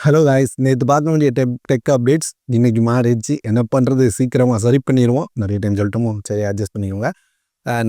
Hello guys நேற்று பார்க்க வேண்டிய டெக் டெக் அப்டேட்ஸ் இன்றைக்கி மாறிடுச்சு என்ன பண்ணுறது சீக்கிரமாக சரி பண்ணிடுவோம் நிறைய டைம் சொல்லிட்டோமோ? சரி அட்ஜஸ்ட் பண்ணிக்கோங்க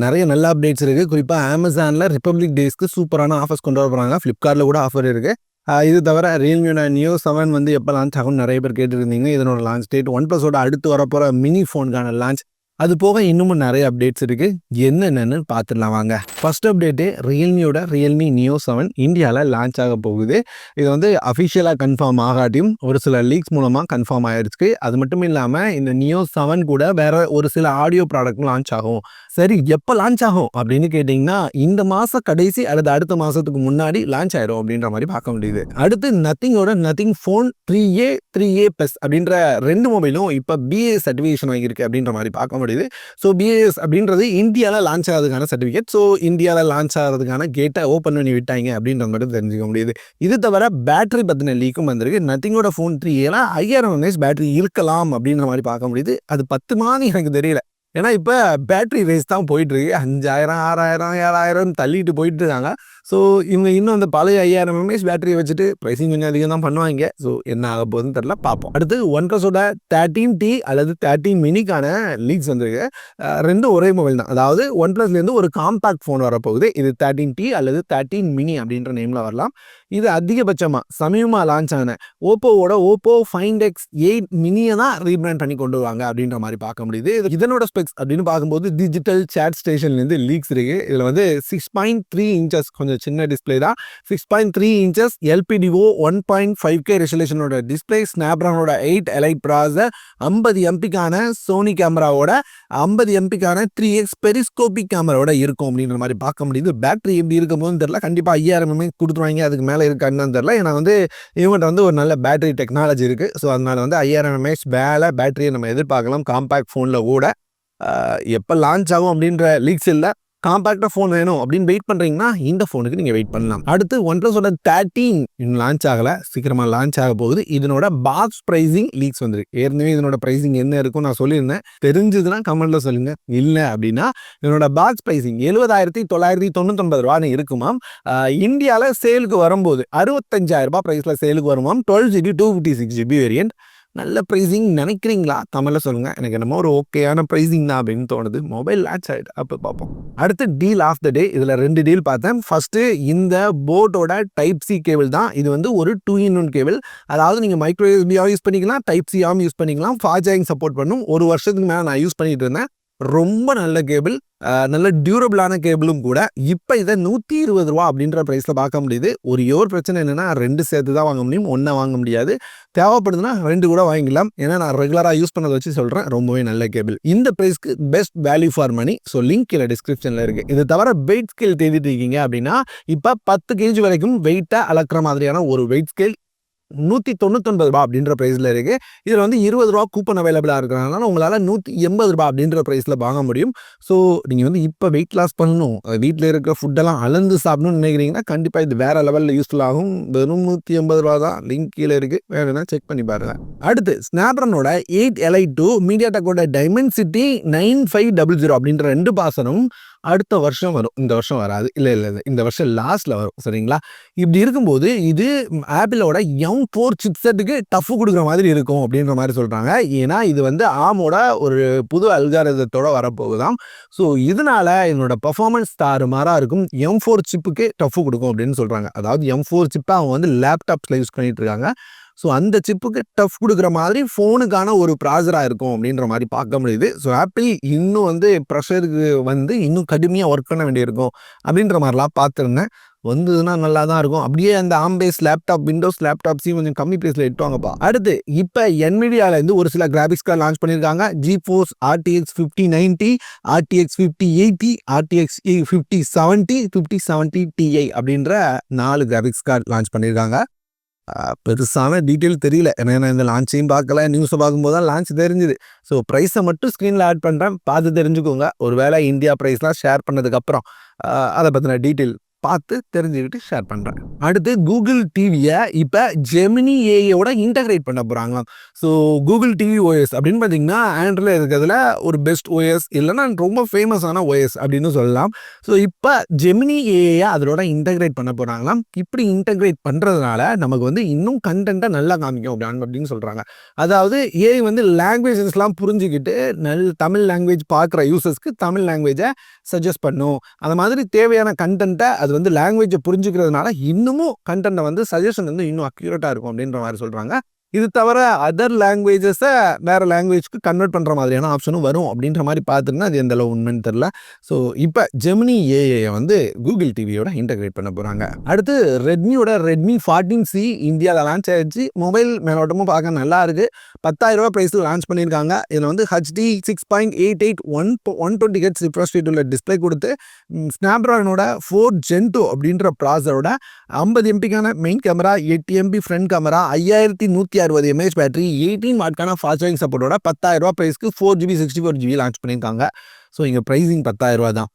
நிறைய நல்ல அப்டேட்ஸ் இருக்குது குறிப்பாக அமேசானில் ரிப்பப்ளிக் டேஸ்க்கு சூப்பரான ஆஃபர்ஸ் கொண்டு வர போகிறாங்க ஃப்ளிப்கார்ட்டில் கூட ஆஃபர் இருக்குது இது தவிர ரியல்மியோட நியூ செவன் வந்து எப்போ லான்ச் ஆகும்னு நிறைய பேர் கேட்டுருந்தீங்க. இதனோட லான்ச் டேட் ஒன் ப்ளஸோட அடுத்து வரப்போகிற மினி ஃபோனுக்கான லான்ச் அது போக இன்னமும் நிறைய அப்டேட்ஸ் இருக்குது என்னென்னு பார்த்துடலாம் வாங்க. ஃபர்ஸ்ட் அப்டேட்டு ரியல்மியோட ரியல்மி நியோ செவன் இந்தியாவில் லான்ச் ஆக போகுது. இது வந்து அஃபிஷியலாக கன்ஃபார்ம் ஆகாட்டியும் ஒரு சில லீக்ஸ் மூலமாக கன்ஃபார்ம் ஆயிடுச்சு அது மட்டும் இல்லாமல் இந்த நியோ செவன் கூட வேற ஒரு சில ஆடியோ ப்ராடக்ட்டும் லான்ச் ஆகும். சரி எப்போ லான்ச் ஆகும்? அப்படின்னு கேட்டிங்கன்னா இந்த மாதம் கடைசி அல்லது அடுத்த மாதத்துக்கு முன்னாடி லான்ச் ஆயிரும் அப்படின்ற மாதிரி பார்க்க முடியுது. அடுத்து நத்திங்கோட Nothing phone three A three A plus அப்படின்ற ரெண்டு மொபைலும் இப்போ பிஏ சர்டிஃபிகேஷன் வாங்கியிருக்கு அப்படின்ற மாதிரி பார்க்க முடியுது. ஸோ பிஏஎஸ் அப்படின்றது இந்தியாவில் லான்ச் ஆகிறதுக்கான சர்டிஃபிகேட் ஸோ இந்தியாவில் லான்ச் ஆகிறதுக்கான கேட்டை ஓப்பன் பண்ணி விட்டாங்க அப்படின்ற மட்டும் தெரிஞ்சுக்க முடியுது. இது தவிர பேட்டரி பற்றின லீக்கும் வந்திருக்கு. நத்திங்கோட ஃபோன் த்ரீ ஏலாம் ஐயாயிரம் எம்ஏஹெச் பேட்டரி இருக்கலாம் அப்படின்ற மாதிரி பார்க்க முடியுது. அது பத்து மாதிரி எனக்கு தெரியல. ஏன்னா இப்போ பேட்டரி ரேஸ் தான் போயிட்டுருக்கு அஞ்சாயிரம் ஆறாயிரம் ஏழாயிரம் தள்ளிட்டு போயிட்டு இருக்காங்க. ஸோ இவங்க இன்னும் அந்த பழைய ஐயாயிரம் எம்ஏஹெச் பேட்டரியை வச்சுட்டு ப்ரைஸிங் கொஞ்சம் அதிகம் தான் பண்ணுவாங்க. ஸோ என்ன ஆக போகுதுன்னு தெரில பார்ப்போம். அடுத்து ஒன் ப்ளஸோட தேர்ட்டீன் டி அல்லது தேர்ட்டீன் மினிக்கான லீக்ஸ் வந்திருக்கு. ரெண்டும் ஒரே மொபைல் தான். அதாவது ஒன் ப்ளஸ்லேருந்து ஒரு காம்பேக்ட் ஃபோன் வரப்போகுது. இது தேர்ட்டீன் டி அல்லது தேர்ட்டீன் மினி அப்படின்ற நேமில் வரலாம். இது அதிகபட்சமாக சமீபமாக லான்ச் ஆன ஓப்போவோட ஓப்போ ஃபைண்ட் எக்ஸ் எயிட் மினியை தான் ரீபிராண்ட் பண்ணி கொண்டு வருவாங்க அப்படின்ற மாதிரி பார்க்க முடியுது. இது இதனோட ஸ்பெக்ஸ் அப்படின்னு பார்க்கும்போது டிஜிட்டல் சேட் ஸ்டேஷன்லேருந்து லீக்ஸ் இருக்குது இதில் வந்து சிக்ஸ் பாயிண்ட் த்ரீ இன்ச்சஸ் கொஞ்சம் சின்ன டிஸ்பிளே தான். சிக்ஸ் பாயிண்ட் த்ரீ இன்ச்சஸ் எல்பிடிஓ ஒன் பாயிண்ட் ஃபைவ் கே ரெசல்யூஷனோட டிஸ்பிளே ஸ்னாப்ட்ராகனோட எயிட் எலைட் ப்ராசர் ஐம்பது எம்பிக்கான சோனி கேமராவோட ஐம்பது எம்பிக்கான த்ரீ எக்ஸ் பெரிஸ்கோபிக் கேமராவோட இருக்கும் அப்படின்ற மாதிரி பார்க்க முடியுது. பேட்டரி எப்படி இருக்கும்போது தெரில கண்டிப்பாக ஐயாயிரம் எம்ஏ கொடுத்துருவாங்க. அதுக்கு மேலே இருக்கான்னு தெரில ஏன்னா வந்து இவங்கள்ட்ட வந்து ஒரு நல்ல பேட்டரி டெக்னாலஜி இருக்குது ஸோ அதனால் வந்து ஐயாயிரம் எம்ஏஹெச் மேலே பேட்டரியை நம்ம எதிர்பார்க்கலாம். காம்பேக்ட் ஃபோனில் கூட. எப்போ லான்ச் ஆகும் அப்படின்ற லீக்ஸ் இல்லை. காம்பேக்டாக ஃபோன் வேணும் அப்படின்னு வெயிட் பண்ணுறீங்கன்னா இந்த ஃபோனுக்கு நீங்கள் வெயிட் பண்ணலாம். அடுத்து ஒன் ப்ளஸோட தேர்ட்டீன் இன்னும் லான்ச் ஆகலை. சீக்கிரமாக லான்ச் ஆக போகுது. இதனோட பாக்ஸ் ப்ரைஸிங் லீக்ஸ் வந்துருக்கு. ஏற்கனவே இதனோட ப்ரைஸிங் என்ன இருக்கும் நான் சொல்லியிருந்தேன். தெரிஞ்சதுன்னா கமெண்ட்டில் சொல்லுங்கள் இல்லை அப்படின்னா இதனோட பாக்ஸ் ப்ரைஸிங் எழுபதாயிரத்தி தொள்ளாயிரத்தி தொண்ணூத்தொன்பது ரூபான்னு இருக்குமாம் இந்தியாவில் சேலுக்கு வரும்போது அறுபத்தஞ்சாயிரம் ரூபாய் ப்ரைஸில் சேலுக்கு வருமாம் twelve GB two fifty six GB variant நல்ல ப்ரைஸிங் நினைக்கிறீங்களா? தமிழில் சொல்லுங்கள் எனக்கு என்னமோ ஒரு ஓகேயான ப்ரைஸிங் தான் அப்படின்னு தோணுது. மொபைல் லான்ச் ஆகிட்டு அப்போ பார்ப்போம். அடுத்து டீல் ஆஃப் த டே இதில் ரெண்டு டீல் பார்த்தேன். ஃபஸ்ட்டு இந்த போட்டோட டைப் சி கேபிள் தான். இது வந்து ஒரு டூ இன் ஒன் கேபிள் அதாவது நீங்கள் மைக்ரோ யூஸ் பண்ணிக்கலாம் டைப் சியாகவும் யூஸ் பண்ணிக்கலாம். ஃபாஜாயிங் சப்போர்ட் பண்ணும். ஒரு வருஷத்துக்கு மேலே நான் யூஸ் பண்ணிகிட்டு இருந்தேன். ரொம்ப நல்ல கேபிள் நல்ல டியூரபிளான கேபிளும் கூட. இப்போ இதை நூற்றி இருபது ரூபா அப்படின்ற ப்ரைஸில் பார்க்க முடியுது. ஒரு ஒரு பிரச்சனை என்னென்னா ரெண்டு சேர்த்து தான் வாங்க முடியும் ஒன்றை வாங்க முடியாது. தேவைப்படுதுன்னா ரெண்டு கூட வாங்கிக்கலாம். ஏன்னா நான் ரெகுலராக யூஸ் பண்ணதை வச்சு சொல்கிறேன் ரொம்பவே நல்ல கேபிள். இந்த ப்ரைஸ்க்கு best value for money so link கீழே டிஸ்கிரிப்ஷனில் இருக்குது இது தவிர வெயிட் ஸ்கேல் தேடிட்டு இருக்கீங்க அப்படின்னா இப்போ பத்து கேஜி வரைக்கும் வெயிட்டை அளக்குற மாதிரியான ஒரு வெயிட் ஸ்கேல் நூற்றி தொண்ணூத்தொன்பது ரூபா அப்படின்ற ப்ரைஸில் இருக்குது இதில் வந்து இருபது ரூபா கூப்பன் அவைலபிளாக இருக்கிறதுனால உங்களால் நூற்றி எண்பது ரூபா அப்படின்ற ப்ரைஸில் வாங்க முடியும். ஸோ நீங்கள் வந்து இப்போ வெயிட் லாஸ் பண்ணணும். வீட்டில் இருக்கிற ஃபுட்டெல்லாம் அளந்து சாப்பிடணும்னு நினைக்கிறீங்கன்னா கண்டிப்பாக இது வேறு லெவலில் யூஸ்ஃபுல் ஆகும். வெறும் நூற்றி எண்பது ரூபா தான் லிங்க் கீழே இருக்குது வேணும்னா செக் பண்ணி பாருங்கள் அடுத்து ஸ்னாப்ரனோட எயிட் எலை டூ மீடியா டெக்கோட Dimensity nine five double zero அப்படின்ற ரெண்டு பாசனும் அடுத்த வருஷம் வரும். இந்த வருஷம் வராது. இல்லை இல்லை இல்லை. இந்த வருஷம் லாஸ்ட்டில் வரும். சரிங்களா? இப்படி இருக்கும்போது இது ஆப்பிளோட எம் ஃபோர் சிப்செட்டுக்கு டஃப் கொடுக்குற மாதிரி இருக்கும் அப்படின்ற மாதிரி சொல்கிறாங்க ஏன்னா இது வந்து ஆமோட ஒரு புது அல்காரதத்தோட வரப்போகுதான் ஸோ இதனால் என்னோட பர்ஃபார்மன்ஸ் தாறுமாறாக இருக்கும். எம் ஃபோர் சிப்புக்கு டஃப் கொடுக்கும் அப்படின்னு சொல்கிறாங்க அதாவது எம் ஃபோர் சிப்பை அவங்க வந்து லேப்டாப்ஸில் யூஸ் பண்ணிகிட்டு இருக்காங்க. ஸோ அந்த சிப்புக்கு டஃப் கொடுக்குற மாதிரி ஃபோனுக்கான ஒரு ப்ராசராக இருக்கும் அப்படின்ற மாதிரி பார்க்க முடியுது. ஸோ ஆப்பிள் இன்னும் வந்து ப்ரெஷருக்கு வந்து இன்னும் கடுமையாக ஒர்க் பண்ண வேண்டியிருக்கும் அப்படின்ற மாதிரிலாம் பார்த்துருந்தேன். வந்ததுன்னா நல்லா தான் இருக்கும். அப்படியே அந்த ஆம்பேஸ் லேப்டாப் விண்டோஸ் லேப்டாப்ஸையும் கொஞ்சம் கம்மி ப்ரைஸில் இட்டுவாங்கப்பா அடுத்து இப்போ என்விடியாவிலேருந்து ஒரு சில கிராஃபிக்ஸ் கார்டு லான்ச் பண்ணியிருக்காங்க. GeForce RTX fifty ninety RTX fifty eighty RTX fifty seventy fifty seventy Ti அப்படின்ற நாலு கிராஃபிக்ஸ் கார்டு லான்ச் பண்ணியிருக்காங்க. பெருசான டீட்டெயில் தெரியல. ஏன்னா நான் இந்த லான்ச்சையும் பார்க்கல. நியூஸை பார்க்கும்போது தான் லான்ச் தெரிஞ்சுது. ஸோ ப்ரைஸை மட்டும் ஸ்க்ரீனில் ஆட் பண்ணுறேன் பார்த்து தெரிஞ்சுக்கோங்க. ஒரு வேளை இந்தியா ப்ரைஸ்லாம் ஷேர் பண்ணதுக்கப்புறம் அதை பற்றின டீட்டெயில் பார்த்து தெரிஞ்சுக்கிட்டு ஷேர் பண்ணுறேன் அடுத்து கூகுள் டிவியை இப்போ ஜெமினி ஏஐயோட இன்டகிரேட் பண்ண போகிறாங்களாம் ஸோ கூகுள் டிவி ஓஎஸ் அப்படின்னு பார்த்தீங்கன்னா ஆண்ட்ராய்டில் இருக்கிறதுல ஒரு பெஸ்ட் ஓஎஸ் இல்லைன்னா ரொம்ப ஃபேமஸான ஓஎஸ் அப்படின்னு சொல்லலாம். ஸோ இப்போ ஜெமினி ஏஐயை அதோட இன்டகிரேட் பண்ண போகிறாங்களாம் இப்படி இன்டகிரேட் பண்ணுறதுனால நமக்கு வந்து இன்னும் கண்டென்ட்டை நல்லா காமிக்கும் அப்படின்னு அப்படின்னு சொல்கிறாங்க அதாவது ஏஐ வந்து லாங்குவேஜஸ்லாம் புரிஞ்சுக்கிட்டு நல் தமிழ் லாங்குவேஜ் பார்க்குற யூசர்ஸ்க்கு தமிழ் லாங்குவேஜை சஜஸ்ட் பண்ணும். அந்த மாதிரி தேவையான கண்டென்ட்டை அது வந்து லாங்குவேஜை புரிஞ்சுக்கிறதுனால இன்னமும் கண்டென்ட்டை வந்து சஜஷன் வந்து இன்னும் அக்யூரேட்டாக இருக்கும் அப்படின்ற மாதிரி சொல்கிறாங்க இது தவிர அதர் லாங்குவேஜஸை வேறு லாங்குவேஜ்க்கு கன்வெர்ட் பண்ணுற மாதிரியான ஆப்ஷனும் வரும் அப்படின்ற மாதிரி பார்த்துருந்தா அது எந்த அளவு உண்மைன்னு தெரில ஸோ இப்போ ஜெமினி ஏஐயை வந்து கூகுள் டிவியோட இன்டகிரேட் பண்ண போகிறாங்க அடுத்து ரெட்மியோட ரெட்மி ஃபார்ட்டின் சி இந்தியாவில் லான்ச் ஆயிடுச்சு. மொபைல் மேலோட்டமும் பார்க்க நல்லா இருக்குது பத்தாயிரரூபா ப்ரைஸில் லான்ச் பண்ணியிருக்காங்க. இதில் வந்து HD six point eight eight one one twenty hertz refresh உள்ள டிஸ்பிளே கொடுத்து ஸ்னாப்ட்ராகனோட ஃபோர் ஜென்டோ அப்படின்ற ப்ராசரோட ஐம்பது எம்பிக்கான மெயின் கேமரா எட்டு எம்பி ஃப்ரண்ட் கேமரா ஐயாயிரத்தி நூற்றி அறுபது எம்ஏஹெச் பேட்டரி எயிட்டீன் வாட்கான ஃபாஸ்ட் சார்ஜிங் சப்போர்ட்டோட பத்தாயிரரூபா ப்ரைஸ்க்கு four GB sixty four GB launch பண்ணியிருக்காங்க. ஸோ இங்கே ப்ரைஸிங் பத்தாயிரரூபா தான்.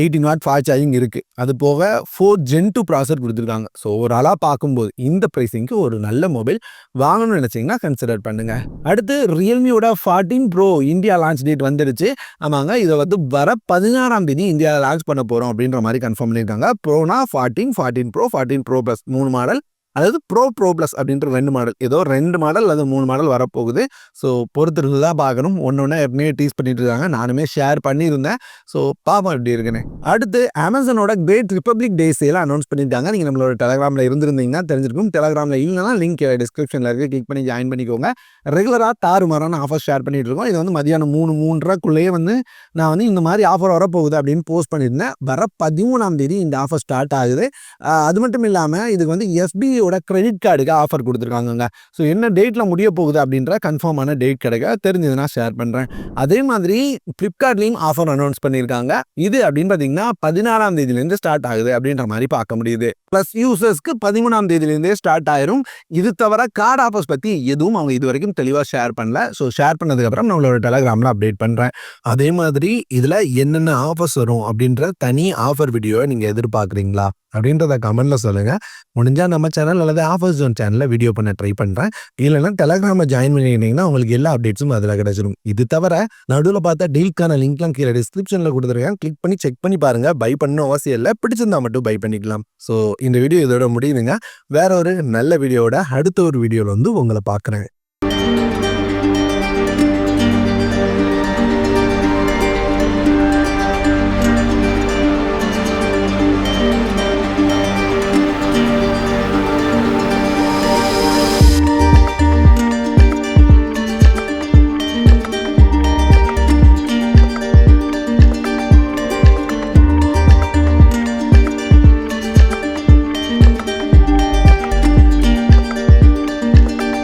எயிட்டின் வாட் ஃபாஸ்ட் சார்ஜிங் இருக்குது அது போக ஃபோர் ஜென் டூ ப்ராசர் கொடுத்துருக்காங்க. ஸோ ஓவராலாக பார்க்கும்போது இந்த ப்ரைஸிங்க்கு ஒரு நல்ல மொபைல் வாங்கணும்னு நினச்சிங்கன்னா கன்சிடர் பண்ணுங்கள் அடுத்து ரியல்மியோட fourteen pro India launch date வந்துடுச்சு. ஆமாங்க இதை வந்து வர பதினாறாம் தேதி இந்தியாவில் லான்ச் பண்ண போகிறோம் அப்படின்ற மாதிரி கன்ஃபார்ம் பண்ணியிருக்காங்க. ப்ரோனா fourteen fourteen pro fourteen pro plus மூணு மாடல் அதாவது ப்ரோ ப்ரோ ப்ளஸ் அப்படின்ற ரெண்டு மாடல் ஏதோ ரெண்டு மாடல் அல்லது மூணு மாடல் வரப்போகுது. ஸோ பொறுத்திருந்து தான் பார்க்கணும். ஒன்று ஒன்று ஏற்கனவே டீஸ் பண்ணிட்டு இருக்காங்க. நானுமே ஷேர் பண்ணியிருந்தேன். ஸோ பாப்பா எப்படி இருக்குன்னு. அடுத்து அமேசானோட கிரேட் ரிப்பப்ளிக் டே சேல அனௌன்ஸ் பண்ணியிருக்காங்க. நீங்கள் நம்மளோட டெலகிராமில் இருந்திருந்தீங்கன்னா தெரிஞ்சிருக்கும். டெலகிராமில் இல்லைனா லிங்க் டிஸ்கிரிப்ஷனில் இருக்குது கிளிக் பண்ணி ஜாயின் பண்ணிக்கோங்க. ரெகுலராக தாறுமாறான ஆஃபர் ஷேர் பண்ணிட்டு இருக்கோம். இது வந்து மதியானம் மூணு மூன்றரைக்குள்ளேயே வந்து நான் வந்து இந்த மாதிரி ஆஃபர் வரப்போகுது அப்படின்னு போஸ்ட் பண்ணியிருந்தேன். வர பதிமூணாம் தேதி இந்த ஆஃபர் ஸ்டார்ட் ஆகுது. அது மட்டும் இல்லாமல் இதுக்கு வந்து எஸ்பிஐயோட கிரெடிட் கார்டுக்கு ஆஃபர் கொடுத்துருக்காங்கங்க. ஸோ என்ன டேட்டில் முடிய போகுது அப்படின்ற கன்ஃபார்மான டேட் கிடைக்க தெரிஞ்சதுன்னா ஷேர் பண்ணுறேன் அதே மாதிரி ஃப்ளிப்கார்ட்லேயும் ஆஃபர் அனௌன்ஸ் பண்ணியிருக்காங்க இது அப்படின்னு பார்த்தீங்கன்னா பதினாறாம் தேதியிலேருந்து ஸ்டார்ட் ஆகுது அப்படின்ற மாதிரி பார்க்க முடியுது. ப்ளஸ் யூசர்ஸ்க்கு பதிமூணாம் தேதியிலேருந்தே ஸ்டார்ட் ஆயிரும். இது தவிர கார்டு ஆஃபர்ஸ் பற்றி எதுவும் அவங்க இது வரைக்கும் தெளிவாக ஷேர் பண்ணல. ஸோ ஷேர் பண்ணதுக்கப்புறம் நம்மளோட டெலகிராமில் அப்டேட் பண்ணுறேன் அதே மாதிரி இதில் என்னென்ன ஆஃபர்ஸ் வரும் அப்படின்ற தனி ஆஃபர் வீடியோவை நீங்கள் எதிர்பார்க்குறீங்களா? அப்படின்றத கமெண்ட்ல சொல்லுங்கள் முடிஞ்சால் நம்ம சேனல் அல்லது ஆஃபர் ஜோன் சேனலில் வீடியோ பண்ண ட்ரை பண்ணுறேன் இல்லைன்னா டெலகிராமில் ஜாயின் பண்ணிக்கிட்டீங்கன்னா உங்களுக்கு எல்லா அப்டேட்ஸும் அதில் கிடைச்சிடும் இது தவிர நடுவில் பார்த்தா டீலுக்கான லிங்க்லாம் கீழே டிஸ்கிரிப்ஷனில் கொடுத்துருக்கேன். கிளிக் பண்ணி செக் பண்ணி பாருங்கள் பை பண்ணணும் அவசியம் இல்லை. பிடிச்சிருந்தா மட்டும் பை பண்ணிக்கலாம். ஸோ இந்த வீடியோ இதோட முடியுதுங்க. வேற ஒரு நல்ல வீடியோவோட அடுத்த ஒரு வீடியோவில் வந்து உங்களை பார்க்குறேன்.